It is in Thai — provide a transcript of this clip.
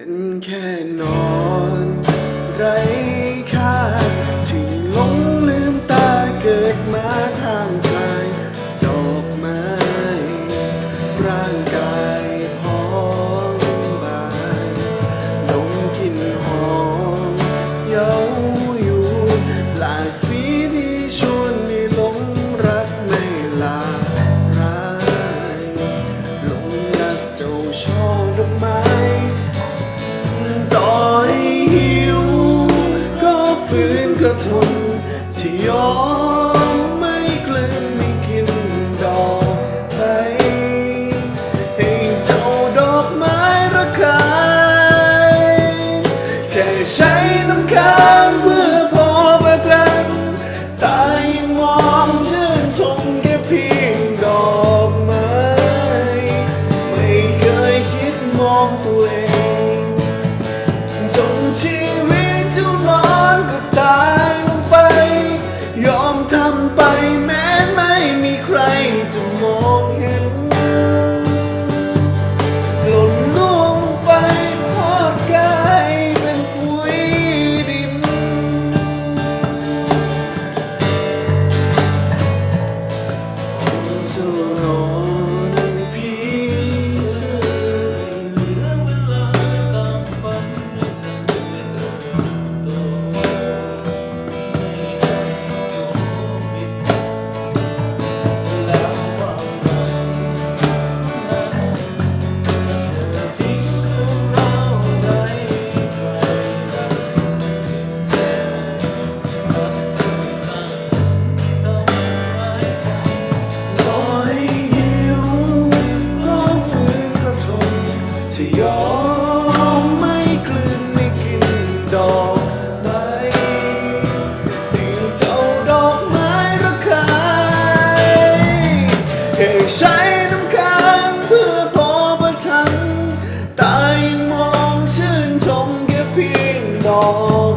เป็นแค่นอนไร้ค่าที่หลงลืมตาเกิดมาทางกลายดอกไม้ ร่างกายพร้อมบายดมกลิ่นหอมเย้าอยู่หลากสีที่ชวนให้หลงรักไม่ลาร้ายหลงรักเจ้าชอด ก็ทนที่ยอมไม่กลืนไม่กินดอกไปให้เจ้าดอกไม้ระคายแค่ใช้น้ำค้างเพื่อพอประทังตายังมองชื่นชมแค่เพียงดอกไม้ไม่เคยคิดมองตัวเองจนชี ให้ใช้น้ำค้างเพื่อพอประทังตายงมองชื่นชมแค่เพียงดอก